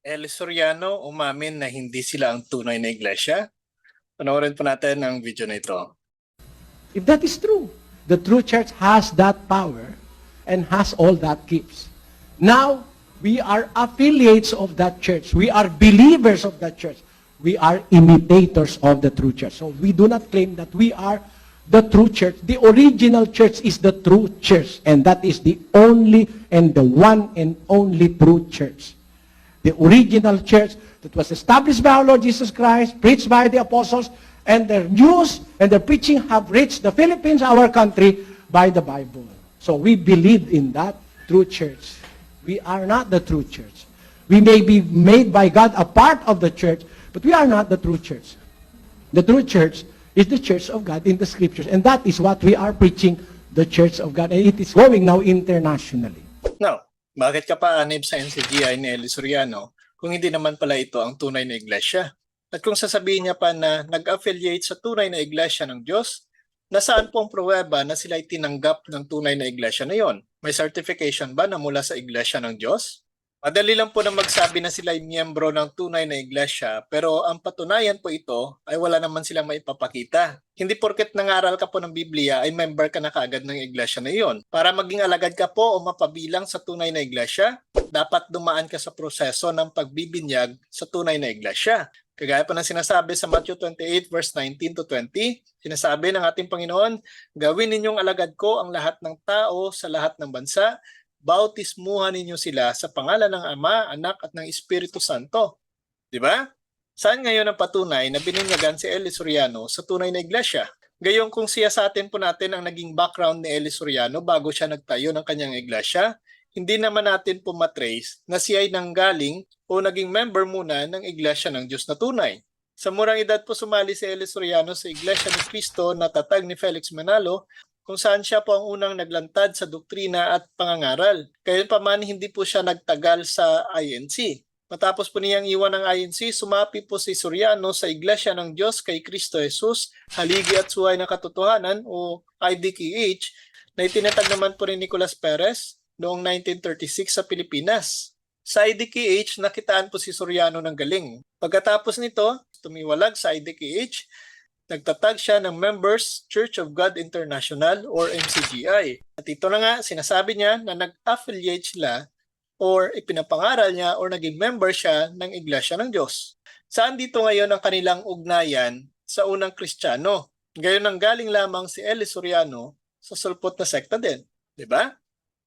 El Soriano umamin na hindi sila ang tunay na iglesia. Panoorin po natin ang video na ito. If that is true, the true church has that power and has all that gifts. Now, we are affiliates of that church. We are believers of that church. We are imitators of the true church. So we do not claim that we are the true church. The original church is the true church. And that is the only and the one and only true church. The original church that was established by our Lord Jesus Christ, preached by the apostles, and their news and their preaching have reached the Philippines, our country, by the Bible. So we believe in that true church. We are not the true church. We may be made by God a part of the church, but we are not the true church. The true church is the church of God in the scriptures. And that is what we are preaching, the church of God. And it is going now internationally. Now, bakit ka pa sa NCGI ni Eli Soriano kung hindi naman pala ito ang tunay na iglesia? At kung sasabihin niya pa na nag-affiliate sa tunay na iglesia ng Diyos, nasaan po ang pruweba na sila ay tinanggap ng tunay na iglesia na yon? May certification ba na mula sa iglesia ng Diyos? Madali lang po na magsabi na sila ay miyembro ng tunay na iglesia pero ang patunayan po ito ay wala naman silang maipapakita. Hindi porket nangaral ka po ng Biblia ay member ka na kaagad ng iglesia na iyon. Para maging alagad ka po o mapabilang sa tunay na iglesia, dapat dumaan ka sa proseso ng pagbibinyag sa tunay na iglesia. Kagaya po ng sinasabi sa Matthew 28 verse 19 to 20, sinasabi ng ating Panginoon, gawin ninyong alagad ko ang lahat ng tao sa lahat ng bansa, bautismuhan ninyo sila sa pangalan ng Ama, Anak at ng Espiritu Santo. Di ba? Saan ngayon ang patunay na bininyagan si Eli Soriano sa tunay na iglesia? Gayong kung siya sa atin po natin ang naging background ni Eli Soriano bago siya nagtayo ng kanyang iglesia, hindi naman natin po matrace na siya ay nanggaling o naging member muna ng iglesia ng Diyos na tunay. Sa murang edad po sumali si Eli Soriano sa Iglesia ni Cristo na tatag ni Felix Manalo kung saan siya po ang unang naglantad sa doktrina at pangangaral. Kaya pa man hindi po siya nagtagal sa INC. Matapos po niyang iwan ng INC, sumapi po si Soriano sa Iglesia ng Diyos kay Kristo Jesus, Haligi at Suhay na Katotohanan o IDKH na itinatag naman po ni Nicolas Perez noong 1936 sa Pilipinas. Sa IDKH, nakitaan po si Soriano ng galing. Pagkatapos nito, tumiwalag sa IDKH, nagtatag siya ng Members Church of God International or MCGI. At ito na nga, sinasabi niya na nag-affiliate sila or ipinapangaral niya or naging member siya ng Iglesia ng Diyos. Saan dito ngayon ang kanilang ugnayan sa unang Kristiyano? Gayon ang galing lamang si Eli Soriano sa sulpot na sekta din. Di ba?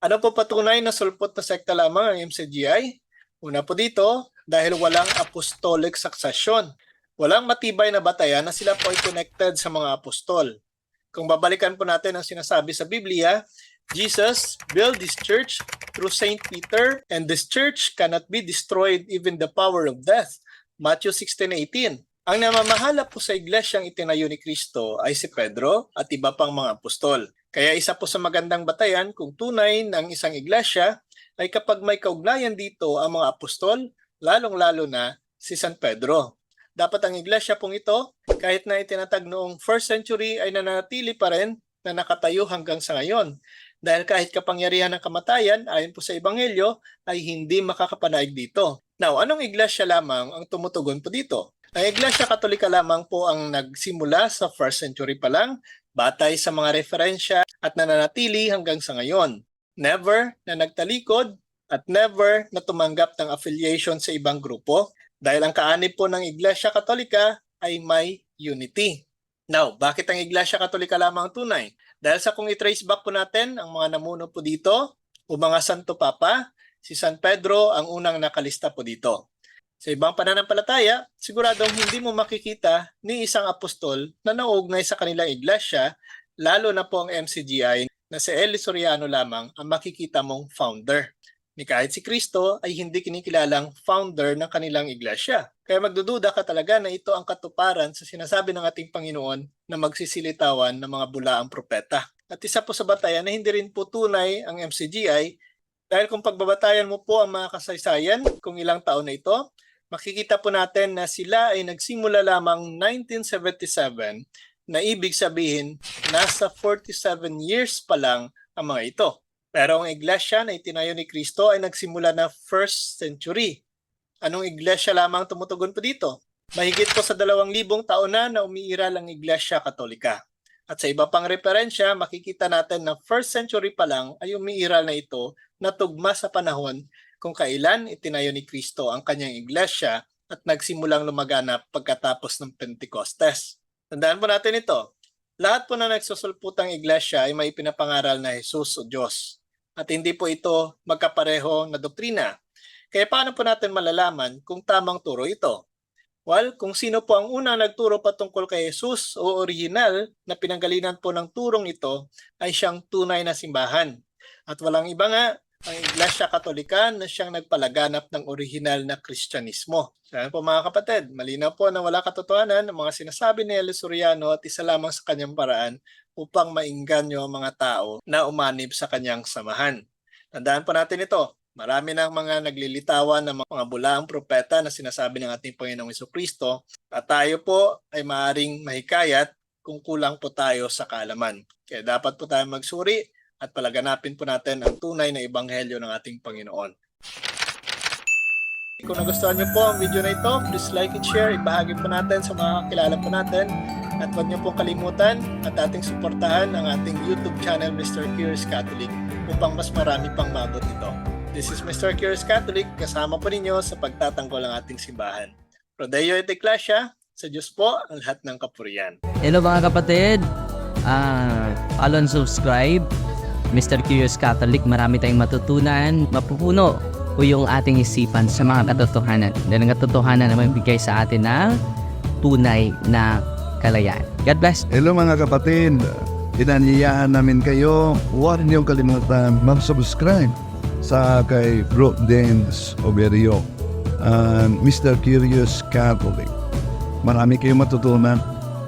Ano po patunay na sulpot na sekta lamang ang MCGI? Una po dito, dahil walang apostolic succession. Walang matibay na batayan na sila po ay connected sa mga apostol. Kung babalikan po natin ang sinasabi sa Biblia, Jesus built this church through Saint Peter and this church cannot be destroyed even the power of death. Matthew 16:18. Ang namamahala po sa iglesyang itinayo ni Kristo ay si Pedro at iba pang mga apostol. Kaya isa po sa magandang batayan kung tunay ng isang iglesia ay kapag may kaugnayan dito ang mga apostol, lalong-lalo na si San Pedro. Dapat ang iglesia pong ito, kahit na itinatag noong first century ay nanatili pa rin na nakatayo hanggang sa ngayon. Dahil kahit kapangyarihan ng kamatayan, ayon po sa Ebanghelyo, ay hindi makakapanaig dito. Now, anong iglesia lamang ang tumutugon po dito? Ang Iglesia Katolika lamang po ang nagsimula sa first century pa lang, batay sa mga referensya at nananatili hanggang sa ngayon. Never na nagtalikod at never na tumanggap ng affiliation sa ibang grupo dahil ang kaanib po ng Iglesia Katolika ay may unity. Now, bakit ang Iglesia Katolika lamang ang tunay? Dahil sa kung i-trace back po natin ang mga namuno po dito, o mga Santo Papa, si San Pedro ang unang nakalista po dito. Sa ibang pananampalataya, siguradong hindi mo makikita ni isang apostol na nauugnay sa kanilang iglesia, lalo na po ang MCGI na si Eli Soriano lamang ang makikita mong founder. Ni kahit si Kristo ay hindi kinikilalang founder ng kanilang iglesia. Kaya magdududa ka talaga na ito ang katuparan sa sinasabi ng ating Panginoon na magsisilitawan ng mga bulaang propeta. At isa po sa batayan na hindi rin po tunay ang MCGI dahil kung pagbabatayan mo po ang mga kasaysayan kung ilang taon na ito, makikita po natin na sila ay nagsimula lamang 1977 na ibig sabihin nasa 47 years pa lang ang mga ito. Pero ang iglesia na itinayo ni Kristo ay nagsimula na first century. Anong iglesia lamang tumutugon po dito? Mahigit po sa dalawang libong taon na na umiiral ang Iglesia Katolika. At sa iba pang referensya, makikita natin na first century pa lang ay umiiral na ito na tugma sa panahon kung kailan itinayo ni Kristo ang kanyang iglesia at nagsimulang lumaganap pagkatapos ng Pentecostes. Tandaan po natin ito. Lahat po na nagsusulputang iglesia ay may pinapangaral na Jesus o Diyos. At hindi po ito magkapareho na doktrina. Kaya paano po natin malalaman kung tamang turo ito? Well, kung sino po ang unang nagturo patungkol kay Jesus o original na pinanggalinan po ng turong ito ay siyang tunay na simbahan. At walang iba nga, ang Iglesia Katolika na siyang nagpalaganap ng original na Kristyanismo. Kaya po mga kapatid, malinaw po na wala katotohanan ang mga sinasabi ni Eli Soriano at isa lamang sa kanyang paraan upang maingganyo ang mga tao na umanib sa kanyang samahan. Tandaan po natin ito, Marami ng mga naglilitawan ng mga bulaang propeta na sinasabi ng ating Panginoong Iso Kristo at tayo po ay maaring mahikayat kung kulang po tayo sa kaalaman. Kaya dapat po tayo magsuri at palaganapin po natin ang tunay na ebanghelyo ng ating Panginoon. Kung nagustuhan niyo po ang video na ito, please like and share. Ibahagi po natin sa mga kakilala po natin. At huwag niyo pong kalimutan at ating suportahan ang ating YouTube channel Mr. Curious Catholic upang mas marami pang mabot ito. This is Mr. Curious Catholic, kasama po ninyo sa pagtatanggol ng ating simbahan. Rodeo et Ecclesia, sa Diyos po ang lahat ng kapurian. Hello mga kapatid. Ah, follow and subscribe. Mr. Curious Catholic, marami tayong matutunan. Mapupuno po yung ating isipan sa mga katotohanan. Dahil ang katotohanan naman bigay sa atin ng tunay na kalayaan. God bless. Hello mga kapatid, inanyayahan namin kayo, huwag niyong kalimutan mag-subscribe sa kay Bro Dance Oberio and Mr. Curious Catholic. Marami kayong matutunan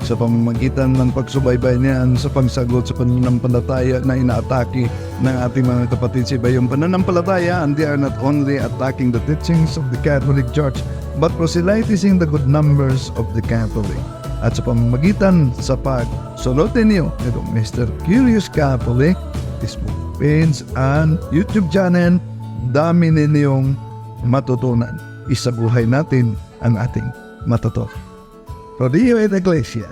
sa pamamagitan ng pagsubaybay niyan sa pagsagot sa pananampalataya na inaatake ng ating mga kapatid sa iba yung pananampalataya and they are not only attacking the teachings of the Catholic Church but proselytizing the good numbers of the Catholic at sa pamamagitan sa pagsunod ninyo nitong Mr. Curious Catholic, Facebook page and YouTube channel, dami ninyong matutunan. Isabuhay natin ang ating matuto. Rodeo et Iglesia,